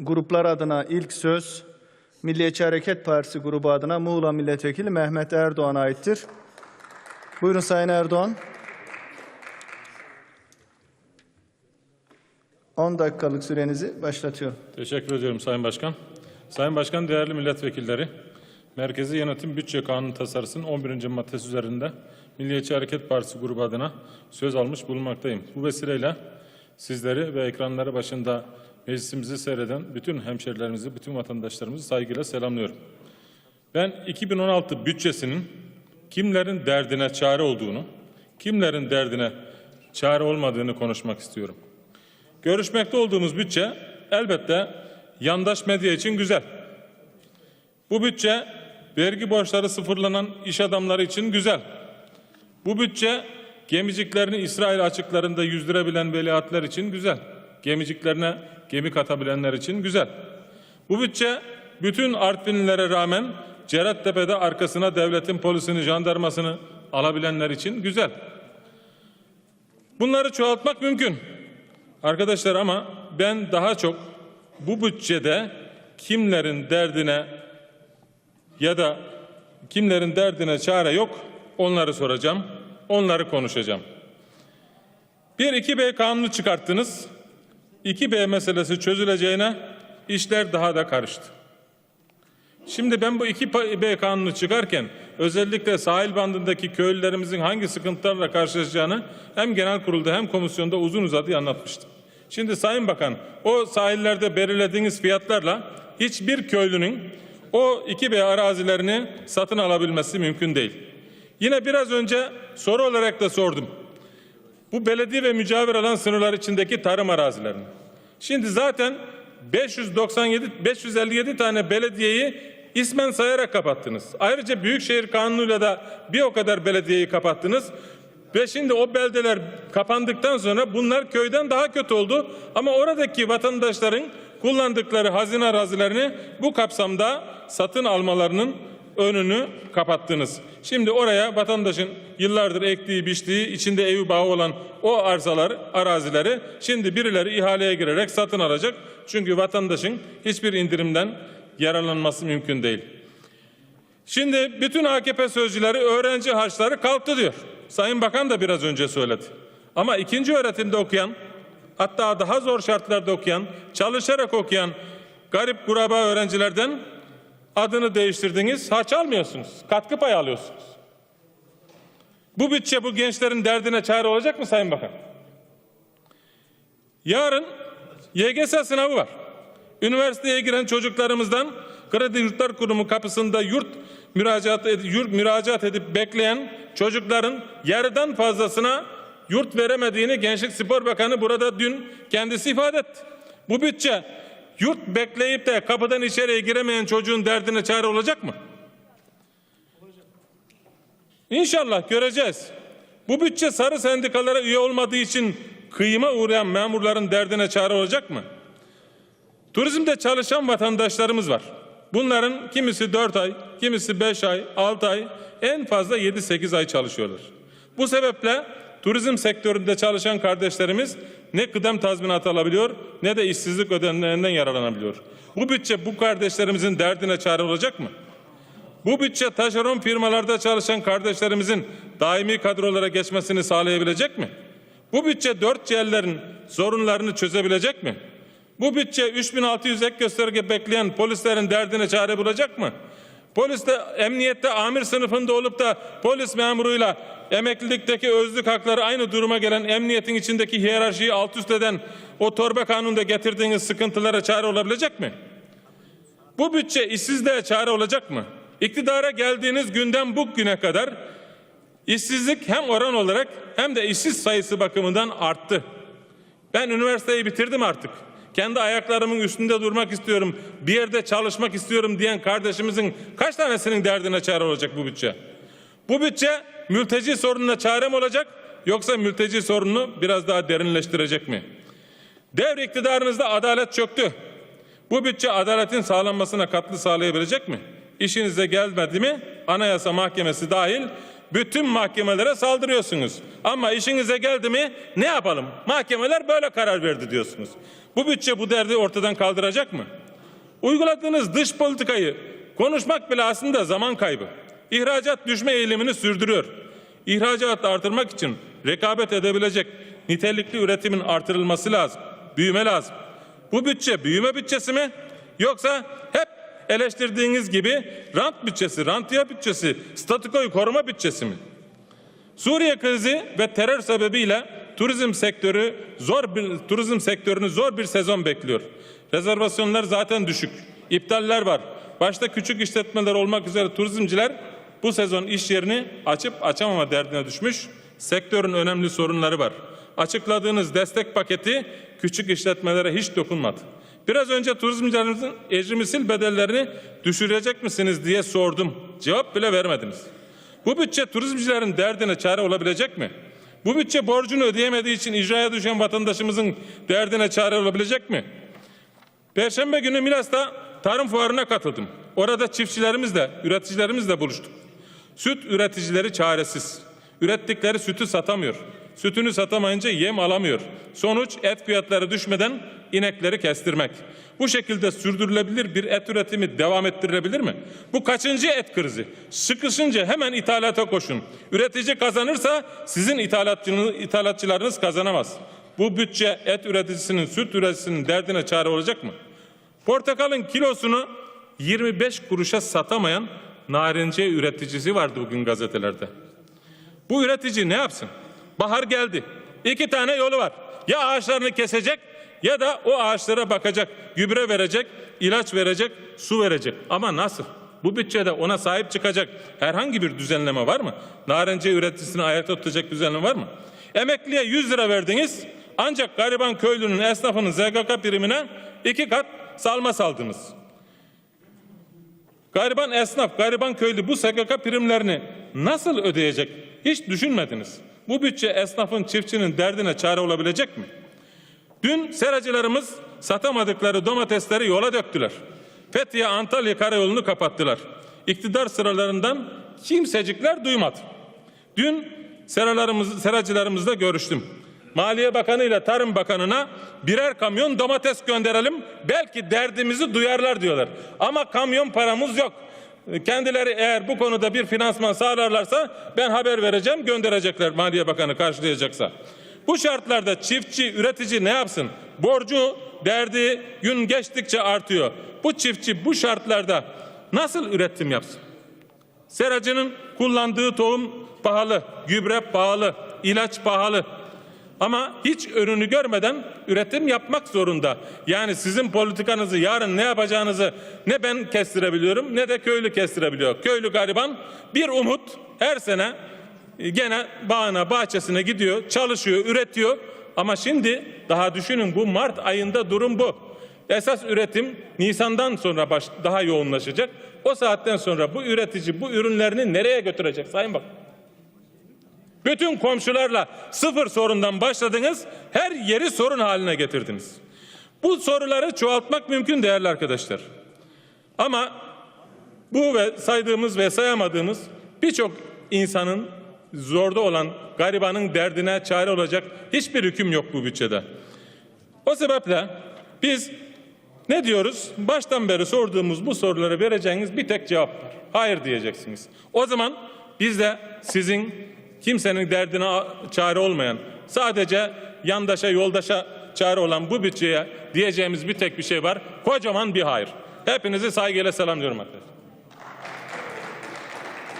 gruplar adına ilk söz Milliyetçi Hareket Partisi grubu adına Muğla Milletvekili Mehmet Erdoğan'a aittir. Buyurun Sayın Erdoğan. 10 dakikalık sürenizi başlatıyorum. Teşekkür ediyorum Sayın Başkan. Sayın Başkan, değerli milletvekilleri, Merkezi Yönetim Bütçe Kanunu tasarısının 11. maddesi üzerinde Milliyetçi Hareket Partisi grubu adına söz almış bulunmaktayım. Bu vesileyle sizleri ve ekranları başında meclisimizi seyreden bütün hemşerilerimizi, bütün vatandaşlarımızı saygıyla selamlıyorum. Ben 2016 bütçesinin kimlerin derdine çare olduğunu, kimlerin derdine çare olmadığını konuşmak istiyorum. Görüşmekte olduğumuz bütçe elbette yandaş medya için güzel. Bu bütçe vergi borçları sıfırlanan iş adamları için güzel. Bu bütçe gemiciklerini İsrail açıklarında yüzdürebilen veliahtlar için güzel. Gemiciklerine gemi katabilenler için güzel. Bu bütçe bütün Artvinlilere rağmen Cerattepe'de arkasına devletin polisini, jandarmasını alabilenler için güzel. Bunları çoğaltmak mümkün. Arkadaşlar ama ben daha çok bu bütçede kimlerin derdine ya da kimlerin derdine çare yok onları soracağım. Onları konuşacağım. Bir 2B kanunu çıkarttınız. 2B meselesi çözüleceğine işler daha da karıştı. Şimdi ben bu 2B kanunu çıkarken özellikle sahil bandındaki köylülerimizin hangi sıkıntılarla karşılaşacağını hem genel kurulda hem komisyonda uzun uzadı anlatmıştım. Şimdi Sayın Bakan o sahillerde belirlediğiniz fiyatlarla hiçbir köylünün o 2B arazilerini satın alabilmesi mümkün değil. Yine biraz önce soru olarak da sordum. Bu belediye ve mücavir alan sınırlar içindeki tarım arazilerini. Şimdi zaten 597 557 tane belediyeyi ismen sayarak kapattınız. Ayrıca Büyükşehir Kanunu'yla da bir o kadar belediyeyi kapattınız. Ve şimdi o beldeler kapandıktan sonra bunlar köyden daha kötü oldu. Ama oradaki vatandaşların kullandıkları hazine arazilerini bu kapsamda satın almalarının önünü kapattınız. Şimdi oraya vatandaşın yıllardır ektiği, biçtiği, içinde evi bağı olan o arsalar, arazileri şimdi birileri ihaleye girerek satın alacak. Çünkü vatandaşın hiçbir indirimden yararlanması mümkün değil. Şimdi bütün AKP sözcüleri öğrenci harçları kalktı diyor. Sayın Bakan da biraz önce söyledi. Ama ikinci öğretimde okuyan, hatta daha zor şartlarda okuyan, çalışarak okuyan garip kuraba öğrencilerden adını değiştirdiniz, harç almıyorsunuz. Katkı payı alıyorsunuz. Bu bütçe bu gençlerin derdine çare olacak mı Sayın Bakan? Yarın YGS sınavı var. Üniversiteye giren çocuklarımızdan Kredi Yurtlar Kurumu kapısında yurt müracaat, ed- yurt müracaat edip bekleyen çocukların yarıdan fazlasına yurt veremediğini Gençlik Spor Bakanı burada dün kendisi ifade etti. Bu bütçe yurt bekleyip de kapıdan içeriye giremeyen çocuğun derdine çare olacak mı? İnşallah göreceğiz. Bu bütçe sarı sendikalara üye olmadığı için kıyıma uğrayan memurların derdine çare olacak mı? Turizmde çalışan vatandaşlarımız var. Bunların kimisi 4 ay, kimisi 5 ay, 6 ay, en fazla 7-8 ay çalışıyorlar. Bu sebeple turizm sektöründe çalışan kardeşlerimiz ne kıdem tazminatı alabiliyor ne de işsizlik ödemelerinden yararlanabiliyor. Bu bütçe bu kardeşlerimizin derdine çare olacak mı? Bu bütçe taşeron firmalarda çalışan kardeşlerimizin daimi kadrolara geçmesini sağlayabilecek mi? Bu bütçe dört ciğerlerin sorunlarını çözebilecek mi? Bu bütçe 3600 ek gösterge bekleyen polislerin derdine çare bulacak mı? Poliste, emniyette amir sınıfında olup da polis memuruyla emeklilikteki özlük hakları aynı duruma gelen emniyetin içindeki hiyerarşiyi alt üst eden o torba kanunda getirdiğiniz sıkıntılara çare olabilecek mi? Bu bütçe işsizliğe çare olacak mı? İktidara geldiğiniz günden bugüne kadar işsizlik hem oran olarak hem de işsiz sayısı bakımından arttı. Ben üniversiteyi bitirdim artık. Kendi ayaklarımın üstünde durmak istiyorum, bir yerde çalışmak istiyorum diyen kardeşimizin kaç tanesinin derdine çare olacak bu bütçe? Bu bütçe mülteci sorununa çare mi olacak yoksa mülteci sorununu biraz daha derinleştirecek mi? Devr iktidarınızda adalet çöktü. Bu bütçe adaletin sağlanmasına katkı sağlayabilecek mi? İşinize gelmedi mi Anayasa Mahkemesi dahil bütün mahkemelere saldırıyorsunuz. Ama işinize geldi mi ne yapalım? Mahkemeler böyle karar verdi diyorsunuz. Bu bütçe bu derdi ortadan kaldıracak mı? Uyguladığınız dış politikayı konuşmak bile aslında zaman kaybı. İhracat düşme eğilimini sürdürüyor. İhracat artırmak için rekabet edebilecek nitelikli üretimin artırılması lazım. Büyüme lazım. Bu bütçe büyüme bütçesi mi? Yoksa hep eleştirdiğiniz gibi rant bütçesi, rantiye bütçesi, statükoyu koruma bütçesi mi? Suriye krizi ve terör sebebiyle turizm sektörü zor bir turizm sektörünü zor bir sezon bekliyor. Rezervasyonlar zaten düşük. İptaller var. Başta küçük işletmeler olmak üzere turizmciler bu sezon iş yerini açıp açamama derdine düşmüş. Sektörün önemli sorunları var. Açıkladığınız destek paketi küçük işletmelere hiç dokunmadı. Biraz önce turizmcilerimizin ecrimisil bedellerini düşürecek misiniz diye sordum. Cevap bile vermediniz. Bu bütçe turizmcilerin derdine çare olabilecek mi? Bu bütçe borcunu ödeyemediği için icraya düşen vatandaşımızın derdine çare olabilecek mi? Perşembe günü Milas'ta tarım fuarına katıldım. Orada çiftçilerimizle, üreticilerimizle buluştuk. Süt üreticileri çaresiz. Ürettikleri sütü satamıyor. Sütünü satamayınca yem alamıyor. Sonuç et fiyatları düşmeden inekleri kestirmek. Bu şekilde sürdürülebilir bir et üretimi devam ettirilebilir mi? Bu kaçıncı et krizi? Sıkışınca hemen ithalata koşun. Üretici kazanırsa sizin ithalatçılarınız kazanamaz. Bu bütçe et üreticisinin, süt üreticisinin derdine çare olacak mı? Portakalın kilosunu 25 kuruşa satamayan narenciye üreticisi vardı bugün gazetelerde. Bu üretici ne yapsın? Bahar geldi. İki tane yolu var. Ya ağaçlarını kesecek ya da o ağaçlara bakacak, gübre verecek, ilaç verecek, su verecek. Ama nasıl? Bu bütçede ona sahip çıkacak herhangi bir düzenleme var mı? Narenciye üreticisini ayakta tutacak düzenleme var mı? Emekliye 100 lira verdiniz ancak gariban köylünün, esnafının ZGK primine iki kat salma saldınız. Gariban esnaf, gariban köylü bu SGK primlerini nasıl ödeyecek? Hiç düşünmediniz. Bu bütçe esnafın, çiftçinin derdine çare olabilecek mi? Dün seracılarımız satamadıkları domatesleri yola döktüler. Fethiye Antalya karayolunu kapattılar. İktidar sıralarından kimsecikler duymadı. Dün seralarımız, seracılarımızla görüştüm. Maliye Bakanı ile Tarım Bakanı'na birer kamyon domates gönderelim. Belki derdimizi duyarlar diyorlar. Ama kamyon paramız yok. Kendileri eğer bu konuda bir finansman sağlarlarsa ben haber vereceğim gönderecekler Maliye Bakanı karşılayacaksa. Bu şartlarda çiftçi, üretici ne yapsın? Borcu, derdi gün geçtikçe artıyor. Bu çiftçi bu şartlarda nasıl üretim yapsın? Seracının kullandığı tohum pahalı, gübre pahalı, ilaç pahalı. Ama hiç önünü görmeden üretim yapmak zorunda. Yani sizin politikanızı yarın ne yapacağınızı ne ben kestirebiliyorum ne de köylü kestirebiliyor. Köylü gariban bir umut her sene gene bağına bahçesine gidiyor, çalışıyor, üretiyor. Ama şimdi daha düşünün bu Mart ayında durum bu. Esas üretim Nisan'dan sonra baş, daha yoğunlaşacak. O saatten sonra bu üretici bu ürünlerini nereye götürecek Sayın Bakan? Bütün komşularla sıfır sorundan başladınız, her yeri sorun haline getirdiniz. Bu soruları çoğaltmak mümkün değerli arkadaşlar. Ama bu ve saydığımız ve sayamadığımız birçok insanın zorda olan garibanın derdine çare olacak hiçbir hüküm yok bu bütçede. O sebeple biz ne diyoruz? Baştan beri sorduğumuz bu sorulara vereceğiniz bir tek cevap var. Hayır diyeceksiniz. O zaman biz de sizin kimsenin derdine çare olmayan, sadece yandaşa, yoldaşa çare olan bu bütçeye diyeceğimiz bir tek bir şey var. Kocaman bir hayır. Hepinizi saygıyla selamlıyorum arkadaşlar.